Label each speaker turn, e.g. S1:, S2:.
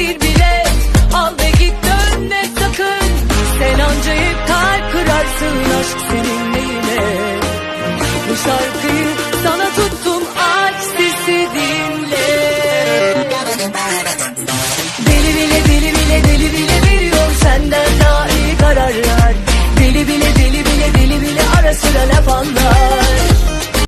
S1: bir bilet. Al ve git dön dönme sakın. Sen anca hep kalp kırarsın aşk seninle yine Bu şarkıyı sana tuttum aç sesi dinle. Deli bile deli bile deli bile veriyor senden daha iyi kararlar. Deli bile deli bile deli bile ara sıra laf anlar.